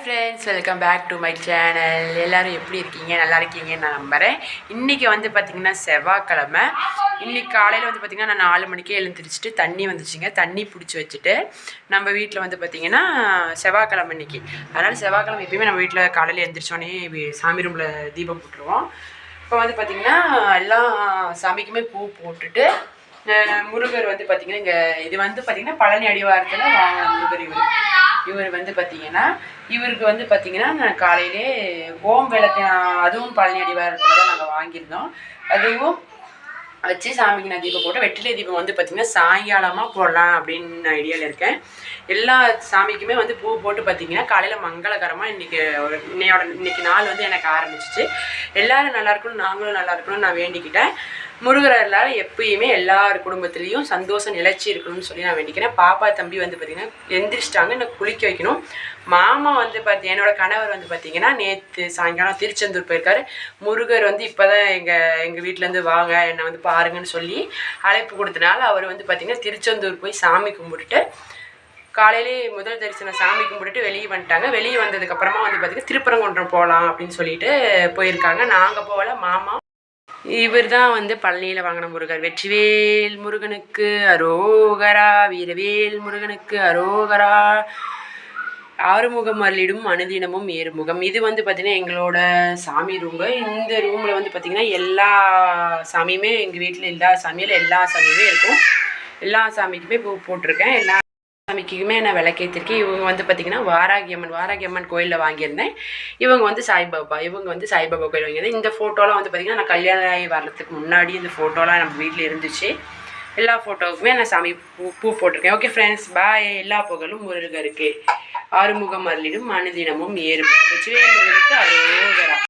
Friends welcome back to my channel எல்லோரும் எப்படி இருக்கீங்க? நல்லா இருக்கீங்கன்னு நான் நம்புகிறேன் இன்றைக்கி வந்து பார்த்திங்கன்னா செவ்வாய்க்கிழமை. இன்றைக்கி காலையில் வந்து பார்த்திங்கன்னா நான் நாலு மணிக்கே எழுந்திரிச்சிட்டு தண்ணி வந்துச்சுங்க. தண்ணி பிடிச்சி வச்சுட்டு நம்ம வீட்டில் வந்து பார்த்திங்கன்னா செவ்வாய்க்கிழமை இன்றைக்கி அதனால் செவ்வாய்க்கிழமை எப்பயுமே நம்ம வீட்டில் காலையில் எழுந்திரிச்சோன்னே சாமி ரூமில் தீபம் போட்டுருவோம். இப்போ வந்து பார்த்திங்கன்னா எல்லாம் சாமிக்குமே பூ போட்டுட்டு முருகர் வந்து பார்த்திங்கன்னா இங்கே இது வந்து பார்த்திங்கன்னா பழனி அடிவாரத்தில் முருகர் இவர். இவர் வந்து பார்த்தீங்கன்னா இவருக்கு வந்து பார்த்தீங்கன்னா நான் காலையிலே ஓம் விளக்கு அதுவும் பழனி அடிவாரத்தில் தான் நாங்கள் வாங்கியிருந்தோம். அதுவும் வச்சு சாமிக்கு நான் தீபம் போட்டு வெற்றிலை தீபம் வந்து பார்த்திங்கன்னா சாயங்காலமாக போடலாம் அப்படின்னு ஐடியாவில் இருக்கேன். எல்லா சாமிக்குமே வந்து பூ போட்டு பார்த்தீங்கன்னா காலையில் மங்களகரமாக இன்றைக்கி இன்னையோட இன்னைக்கு நாள் வந்து எனக்கு ஆரம்பிச்சிச்சு. எல்லோரும் நல்லா இருக்கணும் நாங்களும் நல்லா இருக்கணும்னு நான் வேண்டிக்கிட்டேன். முருகரால் எப்பயுமே எல்லார் குடும்பத்துலேயும் சந்தோஷம் நிலைச்சி இருக்கணும்னு சொல்லி நான் வேண்டிக்கிறேன். பாப்பா தம்பி வந்து பார்த்திங்கன்னா எந்திரிச்சிட்டாங்க நான் குளிக்க வைக்கணும். மாமா வந்து பார்த்தி என்னோட கணவர் வந்து பார்த்திங்கன்னா நேற்று சாயங்காலம் திருச்செந்தூர் போயிருக்காரு. முருகர் வந்து இப்போ தான் எங்கள் எங்கள் வீட்டிலேருந்து வாங்க என்னை வந்து பாருங்கன்னு சொல்லி அழைப்பு கொடுத்தனால அவர் வந்து பார்த்திங்கன்னா திருச்செந்தூர் போய் சாமி கும்பிட்டுட்டு காலையிலே முதல் தரிசனம் சாமி கும்பிட்டுட்டு வெளியே வந்துட்டாங்க. வெளியே வந்ததுக்கப்புறமா வந்து பார்த்திங்கன்னா திருப்பரங்குன்றம் போகலாம் அப்படின்னு சொல்லிட்டு போயிருக்காங்க. நாங்கள் போகல மாமா இவர் தான் வந்து பழனியில் வாங்கின முருகர். வெற்றிவேல் முருகனுக்கு அரோகரா வீரவேல் முருகனுக்கு அரோகரா. ஆறுமுகம் அருளிடும் அனுதினமும் ஏறுமுகம். இது வந்து பார்த்திங்கன்னா எங்களோட சாமி ரூம்பு இந்த ரூமில் வந்து பார்த்திங்கன்னா எல்லா சாமியுமே எங்கள் வீட்டில் எல்லா சாமியில் எல்லா சாமியுமே இருக்கும். எல்லா சாமிக்குமே பூ போட்டிருக்கேன். எல்லா சாமிக்குமே நான் விளக்கேற்றிருக்கேன் இவங்க வந்து பார்த்திங்கன்னா வாராகி அம்மன் வாராகி அம்மன் கோயிலில் வாங்கியிருந்தேன். இவங்க வந்து சாய்பாபா இவங்க வந்து சாய்பாபா கோயில் வாங்கியிருந்தேன். இந்த ஃபோட்டோலாம் வந்து பார்த்திங்கன்னா நான் கல்யாணம் ஆகி வர்றதுக்கு முன்னாடி இந்த ஃபோட்டோலாம் நம்ம வீட்டில் இருந்துச்சு. எல்லா ஃபோட்டோவுக்குமே நான் சாமி பூ பூ போட்டிருக்கேன். ஓகே ஃப்ரெண்ட்ஸ் பாய் எல்லா புகழும் முருகருக்கு. ஆறுமுகம் அருளிடும் அனுதினமும் ஏறும். வெற்றிவேல் முருகனுக்கு